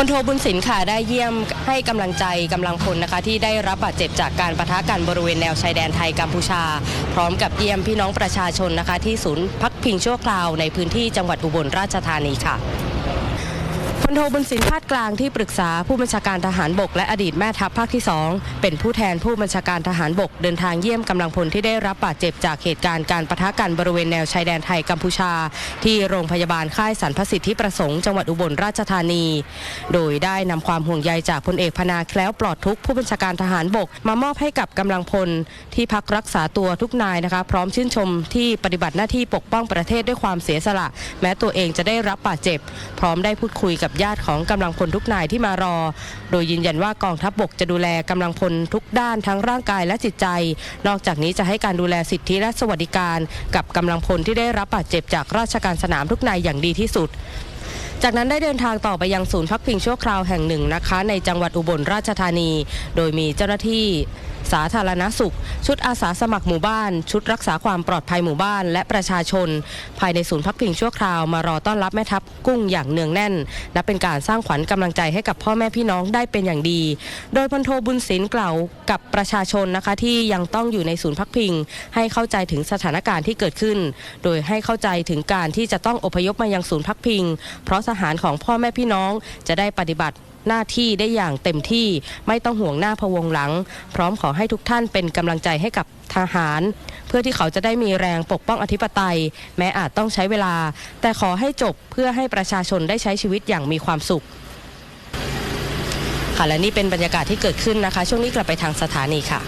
พลโทบุญสินค่ะได้เยี่ยมให้กำลังใจกำลังพลนะคะ ที่ได้รับบาดเจ็บจากการปะทะกันบริเวณแนวชายแดนไทยกัมพูชา พร้อมกับเยี่ยมพี่น้องประชาชนนะคะ ที่ศูนย์พักพิงชั่วคราวในพื้นที่จังหวัดอุบลราชธานีค่ะ ลโทบุญสินพาดกลางที่ปรึกษาผู้บัญชาการทหารบก และอดีตแม่ทัพภาคที่ 2 เป็นผู้แทนผู้บัญชาการทหารบก เดินทางเยี่ยมกำลังพลที่ได้รับบาดเจ็บจากเหตุการณ์การปะทะกันบริเวณแนวชายแดนไทยกัมพูชา ที่โรงพยาบาลค่ายสรรพสิทธิประสงค์จังหวัดอุบลราชธานี โดยได้นำความห่วงใยจากพลเอกพนาแคล้วปลอดทุกผู้บัญชาการทหารบก มามอบให้กับกำลังพลที่พักรักษาตัวทุกนายนะคะพร้อมชื่นชมที่ปฏิบัติหน้าที่ปกป้องประเทศด้วยความเสียสละ แม้ตัวเองจะได้รับบาดเจ็บ พร้อมได้พูดคุยกับญาติของกำลังพลทุกนายที่มารอ โดยยืนยันว่ากองทัพบกจะดูแลกำลังพลทุกด้านทั้งร่างกายและจิตใจ นอกจากนี้จะให้การดูแลสิทธิและสวัสดิการ กับกำลังพลที่ได้รับบาดเจ็บจากราชการสนามทุกนายอย่างดีที่สุด จากนั้นได้เดินทางต่อไปยังศูนย์พักพิงชั่วคราวแห่งหนึ่งนะคะ ในจังหวัดอุบลราชธานี โดยมีเจ้าหน้าที่สาธารณสุข ชุดอาสาสมัครหมู่บ้าน ชุดรักษาความปลอดภัยหมู่บ้าน และประชาชน ภายในศูนย์พักพิงชั่วคราวมารอต้อนรับแม่ทัพกุ้งอย่างเนืองแน่น และเป็นการสร้างขวัญกำลังใจให้กับพ่อแม่พี่น้องได้เป็นอย่างดี โดยพลโทบุญศิลป์กล่าวกับประชาชนนะคะที่ยังต้องอยู่ในศูนย์พักพิง ให้เข้าใจถึงสถานการณ์ที่เกิดขึ้น โดยให้เข้าใจถึงการที่จะต้องอพยพมายังศูนย์พักพิง เพราะทหารของพ่อแม่พี่น้องจะได้ปฏิบัติหน้าที่ได้อย่างเต็มที่ไม่ต้องห่วงหน้าพวงหลัง พร้อมขอให้ทุกท่านเป็นกำลังใจให้กับทหาร เพื่อที่เขาจะได้มีแรงปกป้องอธิปไตย แม้อาจต้องใช้เวลา แต่ขอให้จบเพื่อให้ประชาชนได้ใช้ชีวิตอย่างมีความสุข ค่ะและนี่เป็นบรรยากาศที่เกิดขึ้นนะคะ ช่วงนี้กลับไปทางสถานีค่ะ